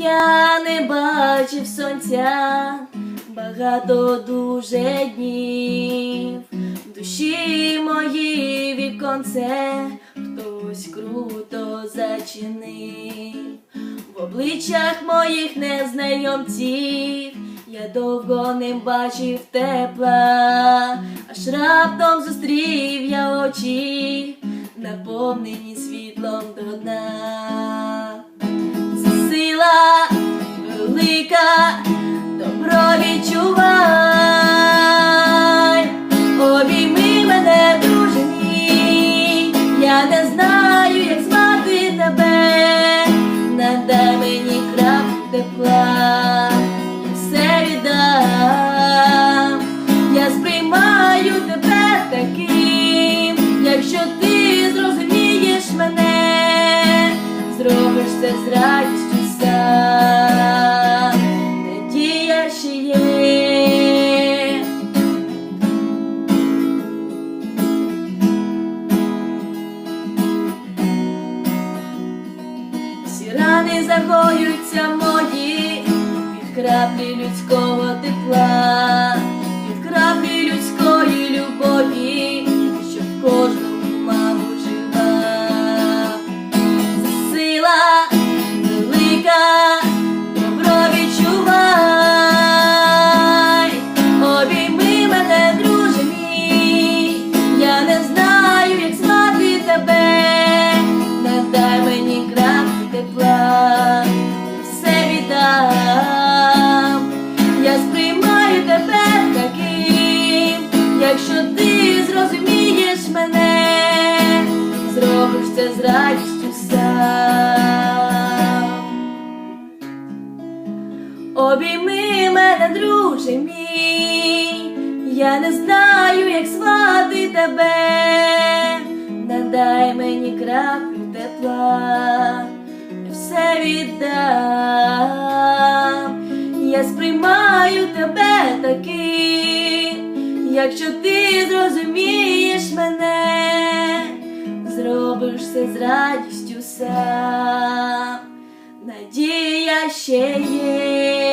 Я не бачив сонця багато дуже днів. Душі моїй віконце хтось круто зачинив. В обличчях моїх незнайомців я довго не бачив тепла, аж раптом зустрів я очі, наповнені світлом до дна. Велика, добро відчувай, обійми мене, друже мій, я не знаю, як звати тебе, надай мені краплю тепла, я я сприймаю тебе таким, якщо ти зрозумієш мене, зробиш це з радістю Всі це з радістю сам. Обійми мене, друже мій, я не знаю, як звати тебе, надай мені краплю тепла, все віддам, я сприймаю тебе таким, якщо ти зрозумієш мене, зробиш все з радістю сам надія ще є.